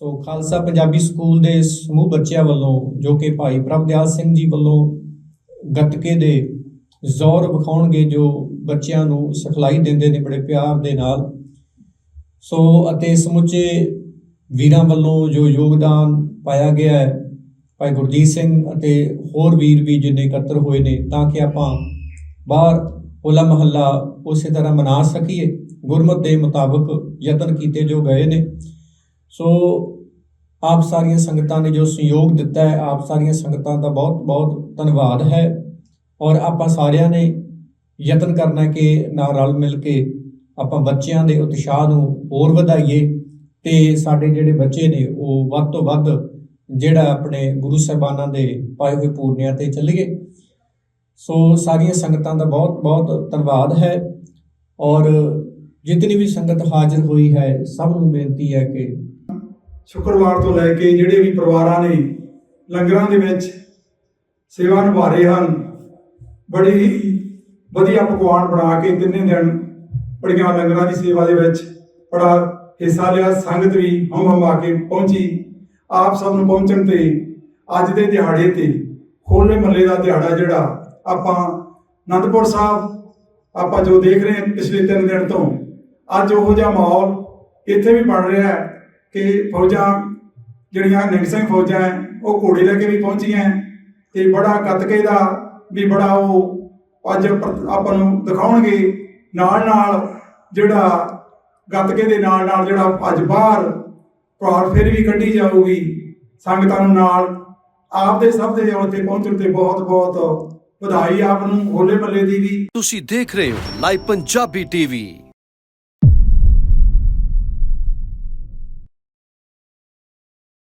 ਸੋ Khalsa Punjabi school ਦੇ ਸਮੂਹ ਬੱਚਿਆਂ ਵੱਲੋਂ, ਜੋ ਕਿ ਭਾਈ ਪ੍ਰਭਦਿਆਲ ਸਿੰਘ ਜੀ ਵੱਲੋਂ ਗੱਤਕੇ ਦੇ ਜ਼ੋਰ ਵਿਖਾਉਣਗੇ, ਜੋ ਬੱਚਿਆਂ ਨੂੰ ਸਿਖਲਾਈ ਦਿੰਦੇ ਨੇ ਬੜੇ ਪਿਆਰ ਦੇ ਨਾਲ। ਸੋ ਅਤੇ ਸਮੁੱਚੇ ਵੀਰਾਂ ਵੱਲੋਂ ਜੋ ਯੋਗਦਾਨ ਪਾਇਆ ਗਿਆ ਹੈ, ਭਾਈ ਗੁਰਜੀਤ ਸਿੰਘ ਅਤੇ ਹੋਰ ਵੀਰ ਵੀ ਜਿੰਨੇ ਇਕੱਤਰ ਹੋਏ ਨੇ, ਤਾਂ ਕਿ ਆਪਾਂ ਬਾਹਰ ਹੋਲਾ ਮਹੱਲਾ ਉਸੇ ਤਰ੍ਹਾਂ ਮਨਾ ਸਕੀਏ, ਗੁਰਮਤ ਦੇ ਮੁਤਾਬਕ ਯਤਨ ਕੀਤੇ ਜੋ ਗਏ ਨੇ। ਸੋ ਆਪ ਸਾਰੀਆਂ ਸੰਗਤਾਂ ਨੇ ਜੋ ਸਹਿਯੋਗ ਦਿੱਤਾ ਹੈ, ਆਪ ਸਾਰੀਆਂ ਸੰਗਤਾਂ ਦਾ ਬਹੁਤ ਬਹੁਤ ਧੰਨਵਾਦ ਹੈ। ਔਰ ਆਪਾਂ ਸਾਰਿਆਂ ਨੇ ਯਤਨ ਕਰਨਾ ਕਿ ਨਾਲ ਰਲ ਮਿਲ ਕੇ ਆਪਾਂ ਬੱਚਿਆਂ ਦੇ ਉਤਸ਼ਾਹ ਨੂੰ ਹੋਰ ਵਧਾਈਏ ਤੇ ਸਾਡੇ ਜਿਹੜੇ ਬੱਚੇ ਨੇ, ਉਹ ਵੱਧ ਤੋਂ ਵੱਧ ਜਿਹੜਾ ਆਪਣੇ ਗੁਰੂ ਸਾਹਿਬਾਨਾਂ ਦੇ ਪਾਏ ਹੋਏ ਪੂਰਨਿਆਂ ਤੇ ਚੱਲੀਏ। ਸੋ ਸਾਰੀਆਂ ਸੰਗਤਾਂ ਦਾ ਬਹੁਤ ਬਹੁਤ ਧੰਨਵਾਦ ਹੈ। ਔਰ ਜਿਤਨੀ ਵੀ ਸੰਗਤ ਹਾਜ਼ਰ ਹੋਈ ਹੈ, ਸਭ ਨੂੰ ਬੇਨਤੀ ਹੈ ਕਿ ਸ਼ੁੱਕਰਵਾਰ ਤੋਂ ਲੈ ਕੇ ਜਿਹੜੇ ਵੀ ਪਰਿਵਾਰਾਂ ਨੇ ਲੰਗਰਾਂ ਦੇ ਵਿੱਚ ਸੇਵਾ ਨਿਭਾ ਰਹੇ ਹਨ, ਬੜੀ ਹੀ ਵਧੀਆ ਪਕਵਾਨ ਬਣਾ ਕੇ ਤਿੰਨੇ ਦਿਨ ਬੜੀਆਂ ਲੰਗਰਾਂ ਦੀ ਸੇਵਾ ਦੇ ਵਿੱਚ ਬੜਾ ਹਿੱਸਾ ਲਿਆ, ਸੰਗਤ ਵੀ ਹਮ ਹਮ ਆ ਕੇ ਪਹੁੰਚੀ। ਆਪ ਸਭ ਨੂੰ ਪਹੁੰਚਣ ਤੇ, ਅੱਜ ਦੇ ਦਿਹਾੜੇ ਤੇ ਹੋਲੇ ਮਹੱਲੇ ਦਾ ਦਿਹਾੜਾ ਜਿਹੜਾ ਆਪਾਂ ਅਨੰਦਪੁਰ ਸਾਹਿਬ, ਆਪਾਂ ਜੋ ਦੇਖ ਰਹੇ ਹਾਂ ਪਿਛਲੇ ਤਿੰਨ ਦਿਨ ਤੋਂ, ਅੱਜ ਉਹੋ ਜਿਹਾ ਮਾਹੌਲ ਇੱਥੇ ਵੀ ਬਣ ਰਿਹਾ ਹੈ। ਕਿ ਫੌਜਾਂ ਜਿਹੜੀਆਂ ਨਿੰਗ ਸਿੰਘ ਫੌਜਾਂ ਉਹ ਘੋੜੇ ਲੈ ਕੇ ਵੀ ਪਹੁੰਚੀਆਂ ਤੇ ਬੜਾ ਗੱਤਕੇ ਦਾ ਵੀ ਬੜਾ ਉਹ ਅੱਜ ਆਪਾਂ ਨੂੰ ਦਿਖਾਉਣਗੇ। ਨਾਲ ਨਾਲ ਜਿਹੜਾ ਗੱਤਕੇ ਦੇ ਨਾਲ ਨਾਲ ਜਿਹੜਾ ਅੱਜ ਬਾਹਰ ਪ੍ਰਹਾਰ ਫਿਰ ਵੀ ਕੱਢੀ ਜਾਊਗੀ। ਸੰਗਤਾਂ ਨੂੰ ਨਾਲ ਆਪ ਦੇ ਸਭ ਦੇ ਉੱਤੇ ਪਹੁੰਚਣ ਤੇ ਬਹੁਤ ਬਹੁਤ ਵਧਾਈ ਆਪ ਨੂੰ ਹੋਲੇ ਮੱਲੇ ਦੀ ਵੀ। ਤੁਸੀਂ ਦੇਖ ਰਹੇ ਹੋ ਲਾਈਵ ਪੰਜਾਬੀ ਟੀਵੀ।